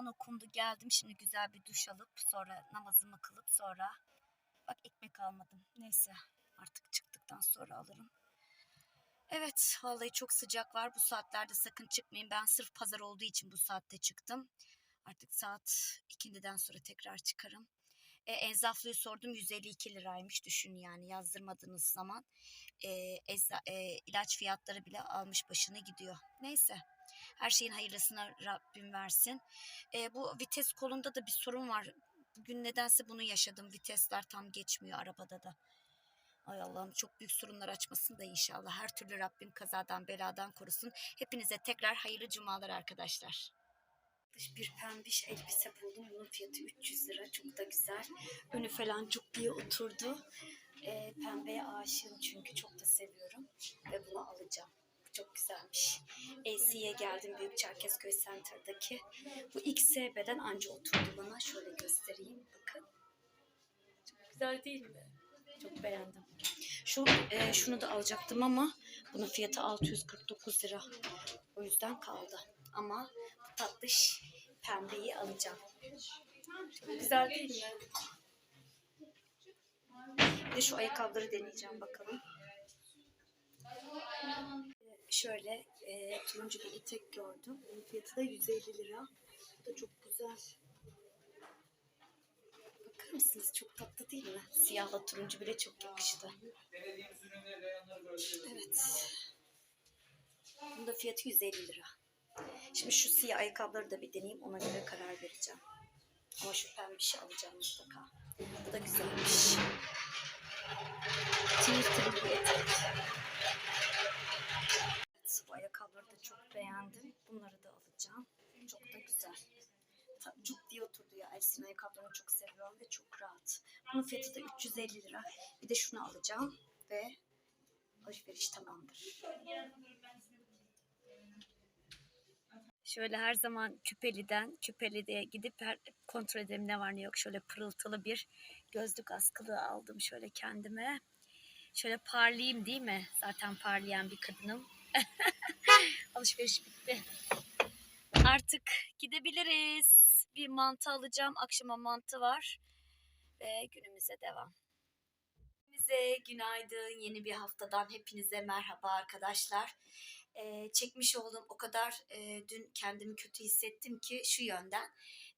ezan okundu geldim. Şimdi güzel bir duş alıp sonra namazımı kılıp sonra bak ekmek almadım. Neyse artık çıktıktan sonra alırım. Evet vallahi çok sıcak var. Bu saatlerde sakın çıkmayın. Ben sırf pazar olduğu için bu saatte çıktım. Artık saat ikindiden sonra tekrar çıkarım. E, enzaflıyı sordum 152 liraymış düşün yani yazdırmadığınız zaman e, e, ilaç fiyatları bile almış başını gidiyor. Neyse her şeyin hayırlısına Rabbim versin. E, bu vites kolunda da bir sorun var. Bugün nedense bunu yaşadım. Vitesler tam geçmiyor arabada da. Ay Allah'ım çok büyük sorunlar açmasın da inşallah. Her türlü Rabbim kazadan beladan korusun. Hepinize tekrar hayırlı cumalar arkadaşlar. Bir pembiş elbise buldum. Bunun fiyatı 300 lira. Çok da güzel. Önü falan çok iyi oturdu. Ee, pembeye aşığım çünkü çok da seviyorum. Ve bunu alacağım. Çok güzelmiş. AC'ye geldim Büyük Çerkezköy Center'daki. Bu XSB'den anca oturdu bana. Şöyle göstereyim. Bakın. Çok güzel değil mi? Çok beğendim. Şu e, şunu da alacaktım ama bunun fiyatı 649 lira. O yüzden kaldı. Ama bu tatlış pembeyi alacağım. Çok güzel değil mi? Bir de şu ayakkabıları deneyeceğim bakalım. Şöyle e, turuncu bir etek gördüm. Bunun fiyatı da 150 lira. Bu da çok güzel. Bakar mısınız? Çok tatlı değil mi? Siyahla turuncu bile çok yakıştı. Evet. Bunun da fiyatı 150 lira. Şimdi şu siyah ayakkabıları da bir deneyeyim. Ona göre karar vereceğim. Ama şu pembişi alacağım mutlaka. Bu da güzelmiş. Tir bir etek. Evet, bu ayakkabıları da çok beğendim. Bunları da alacağım. Çok da güzel. Ta- Cuk diye oturdu ya. Elsin ayakkabılarını çok seviyorum ve çok rahat. Bunun fiyatı da 350 lira. Bir de şunu alacağım ve alışveriş tamamdır. Şöyle her zaman Küpeli'den Küpeli'de gidip her, kontrol edelim ne var ne yok. Şöyle pırıltılı bir gözlük askılı aldım şöyle kendime. Şöyle parlayayım değil mi? Zaten parlayan bir kadınım. Alışveriş bitti. Artık gidebiliriz. Bir mantı alacağım. Akşama mantı var. Ve günümüze devam. Hepinize günaydın. Yeni bir haftadan hepinize merhaba arkadaşlar. Ee, çekmiş olduğum o kadar e, dün kendimi kötü hissettim ki şu yönden.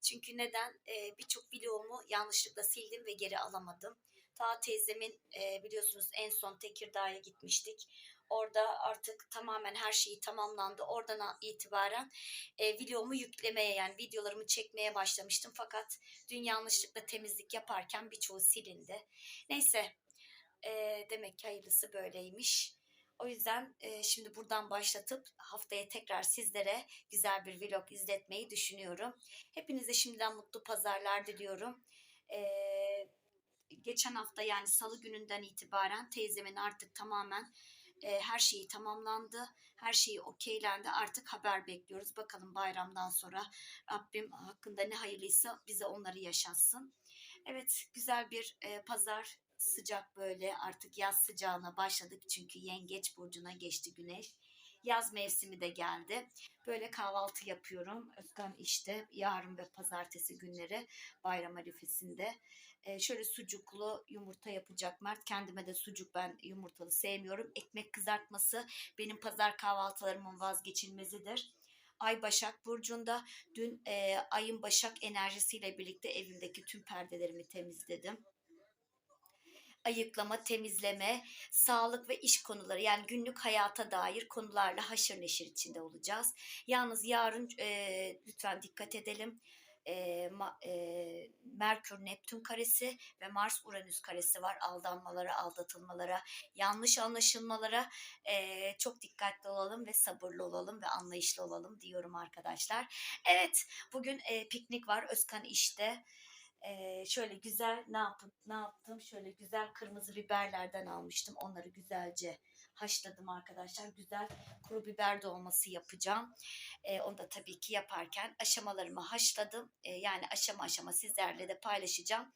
Çünkü neden? Ee, Birçok videomu yanlışlıkla sildim ve geri alamadım. Ta teyzemin e, biliyorsunuz en son Tekirdağ'a gitmiştik. Orada artık tamamen her şeyi tamamlandı. Oradan itibaren e, videomu yüklemeye yani videolarımı çekmeye başlamıştım. Fakat dün yanlışlıkla temizlik yaparken birçoğu silindi. Neyse e, demek ki hayırlısı böyleymiş. O yüzden e, şimdi buradan başlatıp haftaya tekrar sizlere güzel bir vlog izletmeyi düşünüyorum. Hepinize şimdiden mutlu pazarlar diliyorum. E, geçen hafta yani salı gününden itibaren teyzemin artık tamamen e, her şeyi tamamlandı. Her şeyi okeylendi. Artık haber bekliyoruz. Bakalım bayramdan sonra Rabbim hakkında ne hayırlıysa bize onları yaşatsın. Evet güzel bir e, pazar sıcak böyle artık yaz sıcağına başladık çünkü yengeç burcuna geçti güneş. Yaz mevsimi de geldi. Böyle kahvaltı yapıyorum. Özkan işte yarın ve pazartesi günleri bayram arifesinde. Ee, şöyle sucuklu yumurta yapacak Mert. Kendime de sucuk ben yumurtalı sevmiyorum. Ekmek kızartması benim pazar kahvaltılarımın vazgeçilmezidir. Ay Başak Burcu'nda dün e, ayın Başak enerjisiyle birlikte evimdeki tüm perdelerimi temizledim ayıklama, temizleme, sağlık ve iş konuları yani günlük hayata dair konularla haşır neşir içinde olacağız. Yalnız yarın e, lütfen dikkat edelim. E, ma- e, Merkür Neptün karesi ve Mars Uranüs karesi var. Aldanmalara, aldatılmalara, yanlış anlaşılmalara e, çok dikkatli olalım ve sabırlı olalım ve anlayışlı olalım diyorum arkadaşlar. Evet, bugün e, piknik var Özkan işte. Ee, şöyle güzel ne yapıp ne yaptım? Şöyle güzel kırmızı biberlerden almıştım. Onları güzelce haşladım arkadaşlar. Güzel kuru biber dolması yapacağım. Ee, onu da tabii ki yaparken aşamalarımı haşladım. Ee, yani aşama aşama sizlerle de paylaşacağım.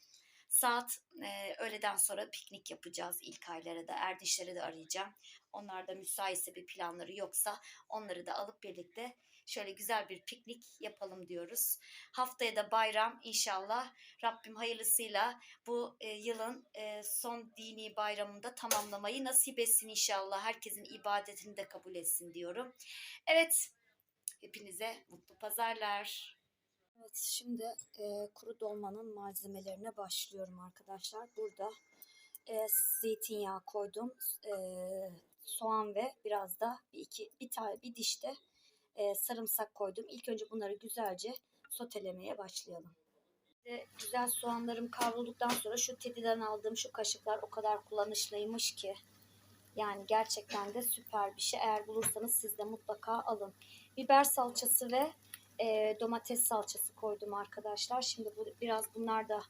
Saat e, öğleden sonra piknik yapacağız ilk aylara da. Erdişleri de arayacağım. Onlar da müsaitse bir planları yoksa onları da alıp birlikte şöyle güzel bir piknik yapalım diyoruz. Haftaya da bayram inşallah Rabbim hayırlısıyla bu e, yılın e, son dini bayramında tamamlamayı nasip etsin inşallah. Herkesin ibadetini de kabul etsin diyorum. Evet, hepinize mutlu pazarlar. Evet, şimdi e, kuru dolmanın malzemelerine başlıyorum arkadaşlar. Burada e, zeytinyağı koydum, e, soğan ve biraz da bir iki bir tane bir dişte e, sarımsak koydum. İlk önce bunları güzelce sotelemeye başlayalım. Ve güzel soğanlarım kavrulduktan sonra şu tediden aldığım şu kaşıklar o kadar kullanışlıymış ki. Yani gerçekten de süper bir şey. Eğer bulursanız siz de mutlaka alın. Biber salçası ve e, domates salçası koydum arkadaşlar. Şimdi bu biraz bunlar da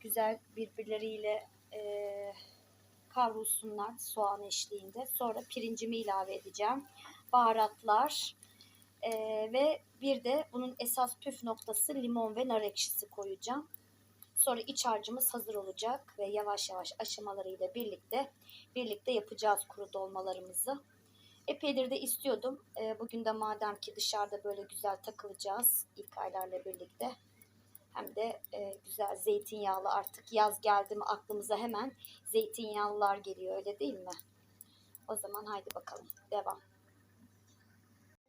güzel birbirleriyle e, kavrulsunlar soğan eşliğinde. Sonra pirincimi ilave edeceğim. Baharatlar e, ve bir de bunun esas püf noktası limon ve nar ekşisi koyacağım. Sonra iç harcımız hazır olacak ve yavaş yavaş aşamalarıyla birlikte birlikte yapacağız kuru dolmalarımızı. Epeydir de istiyordum. E, bugün de madem ki dışarıda böyle güzel takılacağız ilk aylarla birlikte. Hem de e, güzel zeytinyağlı artık yaz geldi mi aklımıza hemen zeytinyağlılar geliyor öyle değil mi? O zaman haydi bakalım devam.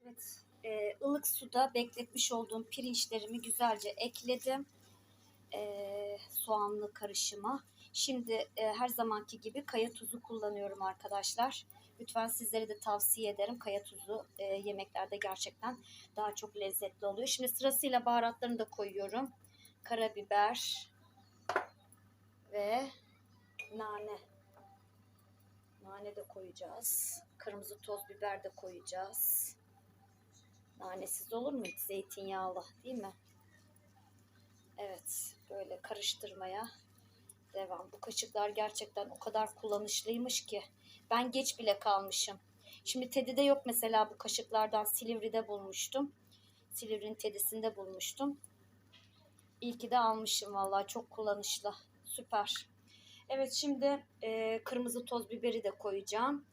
Evet e, ılık suda bekletmiş olduğum pirinçlerimi güzelce ekledim. E, soğanlı karışıma. Şimdi e, her zamanki gibi kaya tuzu kullanıyorum arkadaşlar. Lütfen sizlere de tavsiye ederim. Kaya tuzu e, yemeklerde gerçekten daha çok lezzetli oluyor. Şimdi sırasıyla baharatlarını da koyuyorum. Karabiber ve nane. Nane de koyacağız. Kırmızı toz biber de koyacağız. Nanesiz olur mu hiç? Zeytinyağlı değil mi? Evet. Böyle karıştırmaya devam. Bu kaşıklar gerçekten o kadar kullanışlıymış ki. Ben geç bile kalmışım. Şimdi Teddy'de yok mesela bu kaşıklardan. Silivri'de bulmuştum. Silivri'nin Teddy'sinde bulmuştum. İyi ki de almışım vallahi çok kullanışlı. Süper. Evet şimdi e, kırmızı toz biberi de koyacağım.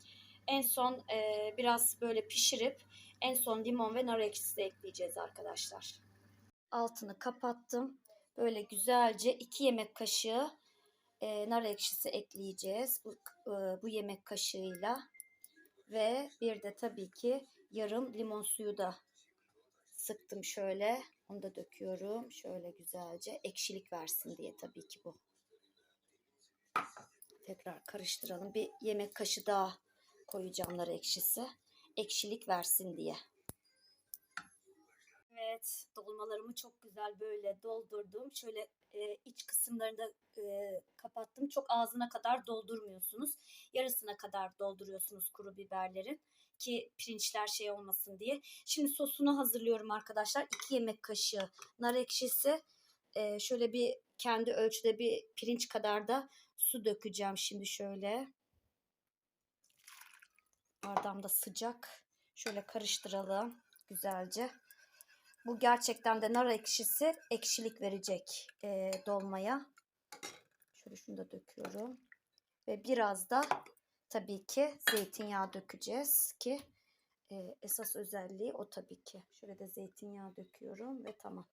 En son e, biraz böyle pişirip en son limon ve nar ekşisi de ekleyeceğiz arkadaşlar. Altını kapattım. Böyle güzelce 2 yemek kaşığı e, nar ekşisi ekleyeceğiz bu, e, bu yemek kaşığıyla. Ve bir de tabii ki yarım limon suyu da sıktım şöyle. Onu da döküyorum. Şöyle güzelce ekşilik versin diye tabii ki bu. Tekrar karıştıralım. Bir yemek kaşığı daha koyacağım nar ekşisi. Ekşilik versin diye. Evet, dolmalarımı çok güzel böyle doldurdum. Şöyle e, iç kısımlarını da e, kapattım. Çok ağzına kadar doldurmuyorsunuz. Yarısına kadar dolduruyorsunuz kuru biberlerin ki pirinçler şey olmasın diye. Şimdi sosunu hazırlıyorum arkadaşlar. 2 yemek kaşığı nar ekşisi. E, şöyle bir kendi ölçüde bir pirinç kadar da su dökeceğim şimdi şöyle. Bardağım da sıcak. Şöyle karıştıralım güzelce. Bu gerçekten de nar ekşisi ekşilik verecek e, dolmaya. Şöyle şunu da döküyorum. Ve biraz da tabii ki zeytinyağı dökeceğiz ki e, esas özelliği o tabii ki. Şöyle de zeytinyağı döküyorum ve tamam.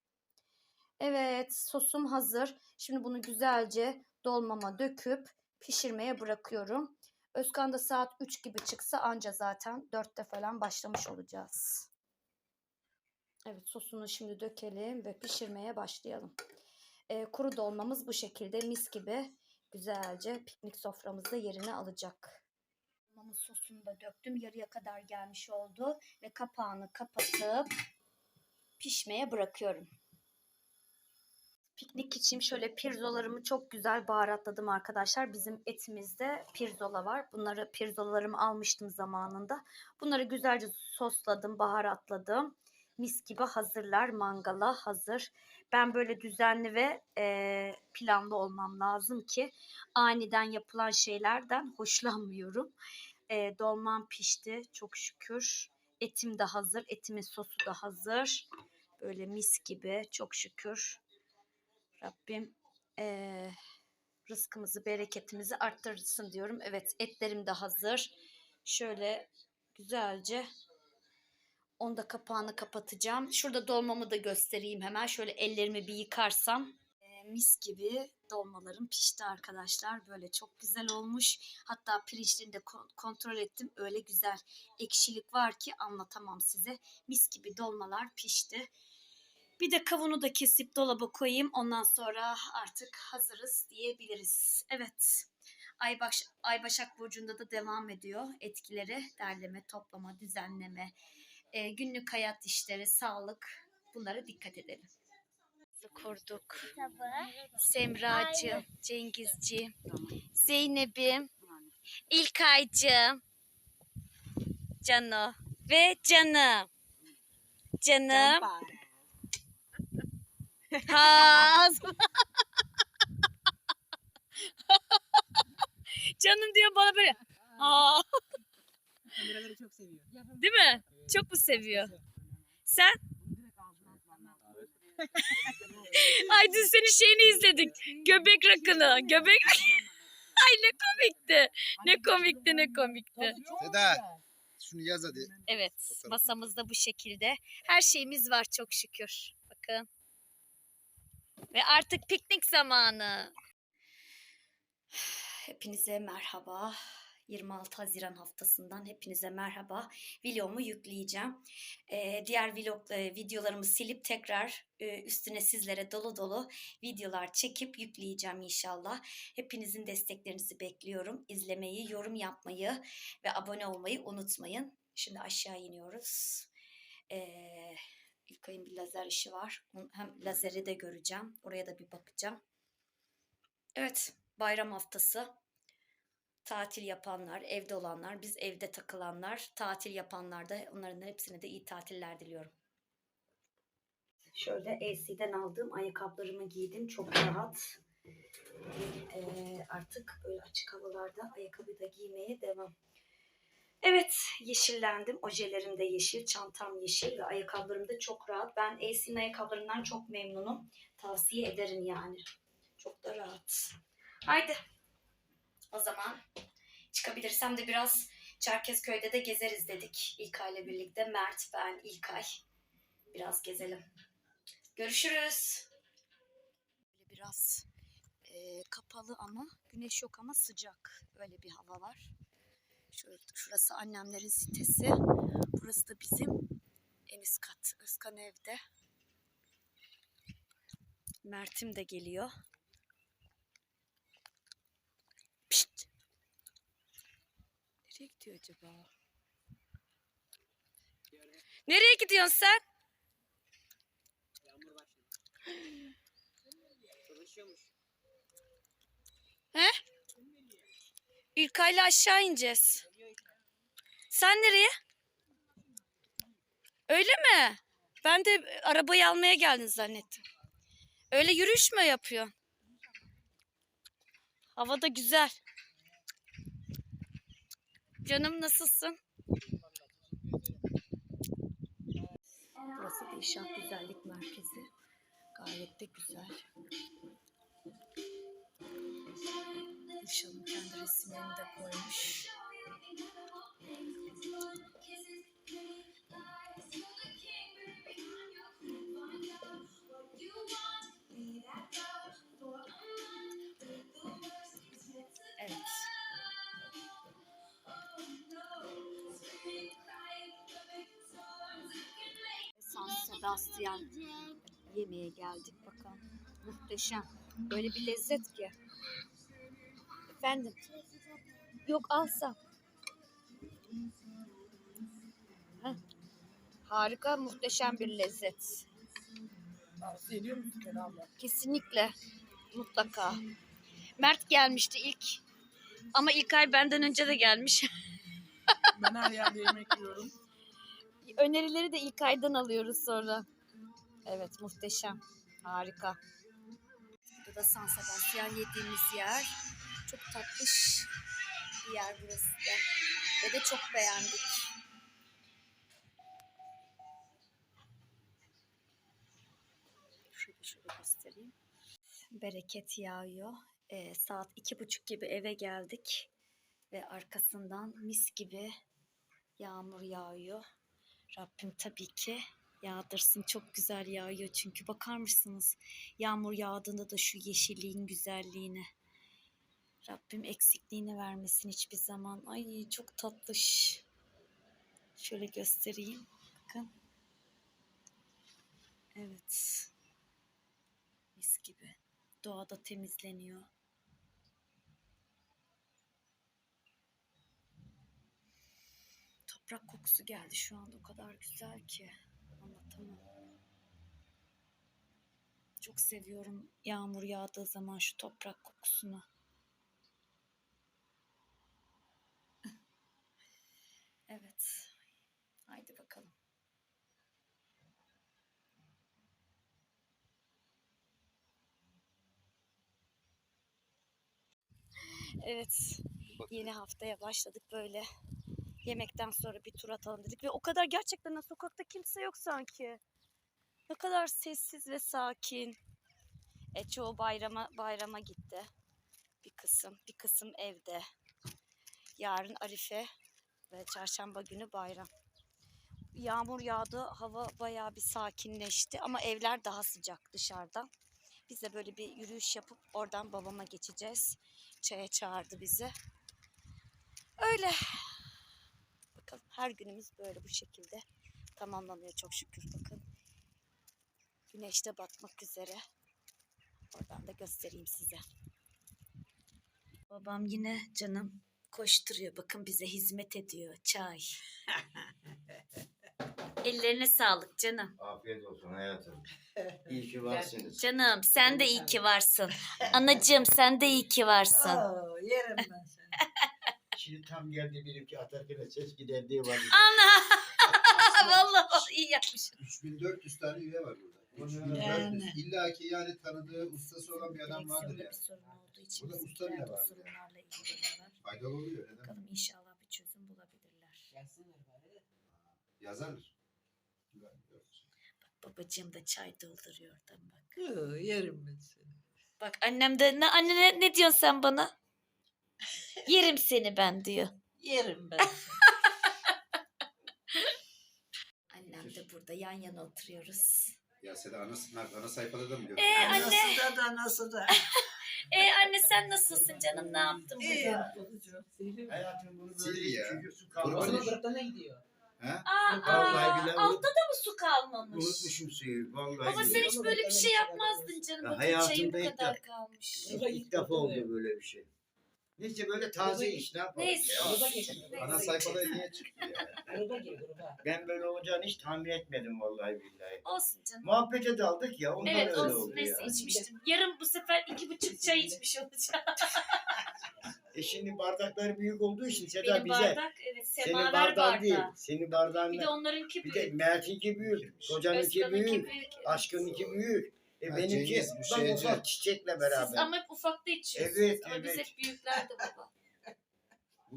Evet sosum hazır. Şimdi bunu güzelce dolmama döküp pişirmeye bırakıyorum. Özkan da saat 3 gibi çıksa anca zaten 4'te falan başlamış olacağız. Evet sosunu şimdi dökelim ve pişirmeye başlayalım. Ee, kuru dolmamız bu şekilde mis gibi güzelce piknik soframızda yerini alacak. Dolmamın sosunu da döktüm. Yarıya kadar gelmiş oldu ve kapağını kapatıp pişmeye bırakıyorum. Piknik için şöyle pirzolalarımı çok güzel baharatladım arkadaşlar. Bizim etimizde pirzola var. Bunları pirzolalarımı almıştım zamanında. Bunları güzelce sosladım, baharatladım mis gibi hazırlar mangala hazır. Ben böyle düzenli ve e, planlı olmam lazım ki aniden yapılan şeylerden hoşlanmıyorum. E, dolmam pişti çok şükür. Etim de hazır. Etimin sosu da hazır. Böyle mis gibi çok şükür. Rabbim e, rızkımızı, bereketimizi arttırsın diyorum. Evet etlerim de hazır. Şöyle güzelce Onu da kapağını kapatacağım. Şurada dolmamı da göstereyim hemen. Şöyle ellerimi bir yıkarsam. Ee, mis gibi dolmalarım pişti arkadaşlar. Böyle çok güzel olmuş. Hatta pirinçlerini de kon- kontrol ettim. Öyle güzel ekşilik var ki anlatamam size. Mis gibi dolmalar pişti. Bir de kavunu da kesip dolaba koyayım. Ondan sonra artık hazırız diyebiliriz. Evet. Aybaş, Aybaşak Burcu'nda da devam ediyor etkileri. Derleme, toplama, düzenleme, e, günlük hayat işleri, sağlık. Bunlara dikkat edelim. Kurduk. Semracığım, Cengizciğim, Zeynep'im, İlkaycığım, Cano ve Canım. Canım. Ha. Canım diyor bana böyle. Aa, Kameraları çok seviyor. değil mi? Çok mu seviyor? Sen? Ay dün senin şeyini izledik. Göbek rakını. Göbek Ay ne komikti. Ne komikti ne komikti. Seda şunu yaz hadi. Evet masamızda bu şekilde. Her şeyimiz var çok şükür. Bakın. Ve artık piknik zamanı. Hepinize merhaba. 26 Haziran haftasından hepinize merhaba. Videomu yükleyeceğim. Ee, diğer vlog e, videolarımı silip tekrar e, üstüne sizlere dolu dolu videolar çekip yükleyeceğim inşallah. Hepinizin desteklerinizi bekliyorum. İzlemeyi, yorum yapmayı ve abone olmayı unutmayın. Şimdi aşağı iniyoruz. Ee, İlkay'ın bir lazer işi var. Hem lazeri de göreceğim. Oraya da bir bakacağım. Evet, bayram haftası. Tatil yapanlar, evde olanlar, biz evde takılanlar, tatil yapanlar da onların hepsine de iyi tatiller diliyorum. Şöyle AC'den aldığım ayakkabılarımı giydim. Çok rahat. Ee, artık böyle açık havalarda ayakkabı da giymeye devam. Evet, yeşillendim. Ojelerim de yeşil, çantam yeşil ve ayakkabılarım da çok rahat. Ben AC'nin ayakkabılarından çok memnunum. Tavsiye ederim yani. Çok da rahat. Haydi. O zaman çıkabilirsem de biraz Çerkezköy'de de gezeriz dedik. İlkay'la birlikte. Mert, ben, İlkay. Biraz gezelim. Görüşürüz. Biraz e, kapalı ama güneş yok ama sıcak. Öyle bir hava var. Şurası annemlerin sitesi. Burası da bizim en kat. Özkan evde. Mert'im de geliyor. Pişt. Nereye gidiyor acaba? Nereye gidiyorsun sen? Yağmur başladı. Çalışıyormuş. He? İlkay'la aşağı ineceğiz. Sen nereye? Öyle mi? Ben de arabayı almaya geldin zannettim. Öyle yürüyüş mü yapıyorsun? Hava da güzel. Canım nasılsın? Burası Dilşah Güzellik Merkezi. Gayet de güzel. Dilşah'ın kendi resimlerini de koymuş. Evet. San Sebastian yemeğe geldik bakalım. Muhteşem. Böyle bir lezzet ki. Efendim. Yok alsam. Harika, muhteşem bir lezzet. Tavsiye ediyor musun abla? Kesinlikle. Mutlaka. Mert gelmişti ilk. Ama ilk ay benden önce de gelmiş. Ben her yerde yemek yiyorum. Önerileri de ilk aydan alıyoruz sonra. Evet muhteşem. Harika. Bu da San Sebastian yediğimiz yer. Çok tatlış bir yer burası da. Ve de çok beğendik. Şöyle göstereyim. Bereket yağıyor. Ee, saat iki buçuk gibi eve geldik. Ve arkasından mis gibi yağmur yağıyor. Rabbim tabii ki yağdırsın. Çok güzel yağıyor çünkü bakar mısınız? Yağmur yağdığında da şu yeşilliğin güzelliğine. Rabbim eksikliğini vermesin hiçbir zaman. Ay çok tatlış. Şöyle göstereyim. Bakın. Evet. Doğada temizleniyor. Toprak kokusu geldi şu anda o kadar güzel ki anlatamam. Çok seviyorum yağmur yağdığı zaman şu toprak kokusunu. Evet. Haydi bakalım. Evet. Yeni haftaya başladık böyle. Yemekten sonra bir tur atalım dedik ve o kadar gerçekten de sokakta kimse yok sanki. Ne kadar sessiz ve sakin. E çoğu bayrama bayrama gitti. Bir kısım, bir kısım evde. Yarın Arife ve çarşamba günü bayram. Yağmur yağdı, hava bayağı bir sakinleşti ama evler daha sıcak dışarıda. Biz de böyle bir yürüyüş yapıp oradan babama geçeceğiz. Çaya çağırdı bizi. Öyle. Bakalım her günümüz böyle bu şekilde tamamlanıyor çok şükür bakın. Güneş de batmak üzere. Oradan da göstereyim size. Babam yine canım koşturuyor. Bakın bize hizmet ediyor. Çay. Ellerine sağlık canım. Afiyet olsun hayatım. İyi ki varsınız. Canım sen de iyi ki varsın. Anacığım sen de iyi ki varsın. Oo, yerim ben seni. Şimdi tam geldi benimki atarken ses gider diye var. Ana! Vallahi iyi yapmışsın. 3400 tane üye var burada. Yani. 3400. İlla ki yani tanıdığı ustası olan bir adam vardır Direksiyonda yani. bir sorun olduğu için Burada usta bile de var. sorunlarla. Faydalı oluyor. Neden? Bakalım inşallah bir çözüm bulabilirler. De. Yazarlar. Babacığım da çay dolduruyor oradan bak. Yerim ben seni. Bak annem de ne, anne ne, ne diyorsun sen bana? Yerim seni ben diyor. Yerim ben seni. Annem de burada yan yana oturuyoruz. Ya sen ana, ana sayfada da mı gördün? Ee, anne. Nasıl da da nasıl da. E anne sen nasılsın canım ne yaptın İyi. bugün? Hayatım bunu Sil böyle ya. çünkü su Kurban. Gırtana gidiyor. Ha? Aa, Vallahi altta da mı su kalmamış? Unutmuşum suyu. Vallahi Baba sen hiç böyle bir şey yapmazdın canım. Ya Bakın hayatımda çayı bu ilk kadar defa- kalmış. İlk defa oldu böyle bir şey. Neyse böyle taze iş ne yapalım Neyse. ya. Gruba geçin. Ana sayfada niye çıktı ya? Gruba gir gruba. Ben böyle olacağını hiç tahmin etmedim vallahi billahi. Olsun canım. Muhabbete daldık ya ondan Evet öyle olsun oldu neyse ya. içmiştim. Yarın bu sefer iki buçuk çay içmiş olacağım. E şimdi bardaklar büyük olduğu için Seda Benim bize bardak evet senin semaver bardağın bardağı. değil. Senin bardağın Bir de onlarınki Bir büyük. de Mert'inki büyük, kocanınki Özkan'ınki büyük, büyük. aşkınınki büyük. E Ha, benimki Cengiz, bak ufak çiçekle Siz beraber. ama hep ufakta içiyorsunuz. Evet, ama biz evet. hep büyüklerde baba.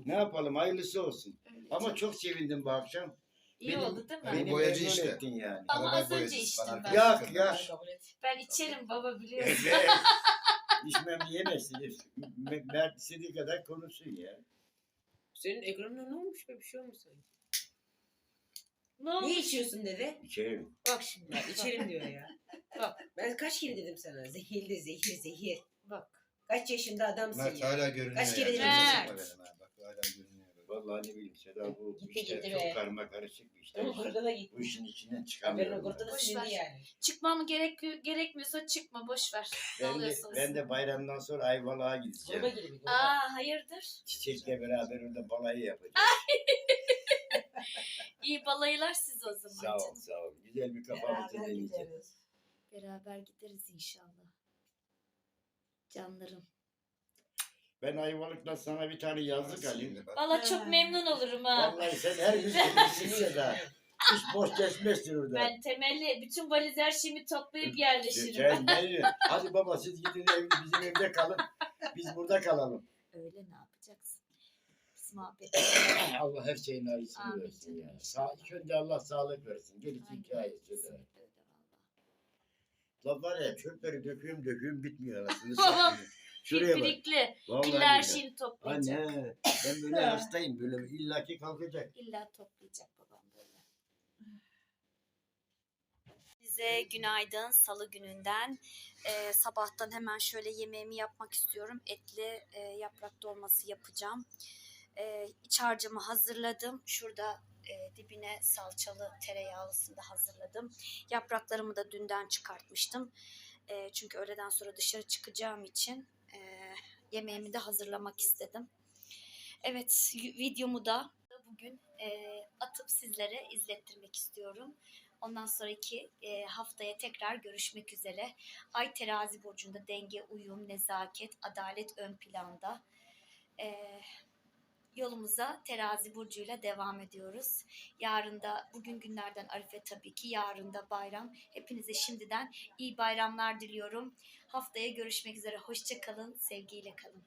Ne yapalım hayırlısı olsun. Öyle Ama çok sevindim bu akşam. iyi benim- oldu değil mi? Beni boyacı memnun işte. ettin yani. Ama Arabayı az önce içtim ben. Yak yak. Kabul et. Ben içerim baba biliyorsun. Evet. İçmem diyemezsiniz. Me- Mert istediği kadar konuşsun ya. Senin ekranına ne olmuş be bir şey olmuş sanki. ne olmuş? Niye içiyorsun dedi. İçerim. Bak şimdi bak içerim diyor ya. Bak ben kaç kere dedim sana zehirli zehir zehir. Bak. Kaç yaşında adamsın Mert ya. hala görünüyor. Kaç kere yani. dedim ha. Bak hala görünüyor. Vallahi ne bileyim Seda bu Gitti gitti çok karma karışık bir. Ama burada da gitti. Bu işin içinden Haberin çıkamıyorum. o burada da Boş silindi ver. yani. Çıkmam gerek gerekmiyorsa çıkma boş ver. Ne Ben de, oluyorsunuz? ben de bayramdan sonra Ayvalık'a Gruba gideceğim. gibi. gruba. Aa hayırdır? Çiçekle beraber orada balayı yapacağız. İyi balayılar siz o zaman Sağ ol, canım. sağ ol. Güzel bir kafamızı Beraber deneyeceğiz. gideriz. Beraber gideriz inşallah. Canlarım. Ben Ayvalık'ta sana bir tane yazlık alayım. Valla çok memnun olurum ha. Vallahi sen her gün gidiyorsun da. Hiç boş geçmezsin orada. Ben temelli bütün valiz her şeyimi toplayıp yerleşirim. Sen ne Hadi baba siz gidin ev, bizim evde kalın. Biz burada kalalım. Öyle ne yapacaksın? Biz muhabbet Allah her şeyin Amin versin ya. Sağ, ilk önce Allah sağlık versin. Aynen. hikayesi. De. öyle valla. La var ya çöpleri döküyorum döküyorum bitmiyor satayım. Şuraya bak. Pirikli. Vallahi İlla her billahi. şeyini toplayacak. Anne ben böyle hastayım böyle illaki kalkacak. İlla toplayacak babam böyle. Hepinize günaydın salı gününden. Ee, sabahtan hemen şöyle yemeğimi yapmak istiyorum. Etli e, yaprak dolması yapacağım. Ee, iç harcımı hazırladım. Şurada e, dibine salçalı tereyağlısını da hazırladım. Yapraklarımı da dünden çıkartmıştım. E, çünkü öğleden sonra dışarı çıkacağım için e, yemeğimi de hazırlamak istedim. Evet videomu da bugün e, atıp sizlere izlettirmek istiyorum. Ondan sonraki e, haftaya tekrar görüşmek üzere. Ay terazi burcunda denge, uyum, nezaket, adalet ön planda. E, yolumuza terazi burcuyla devam ediyoruz. Yarın da bugün günlerden Arife tabii ki yarın da bayram. Hepinize şimdiden iyi bayramlar diliyorum. Haftaya görüşmek üzere. Hoşça kalın, sevgiyle kalın.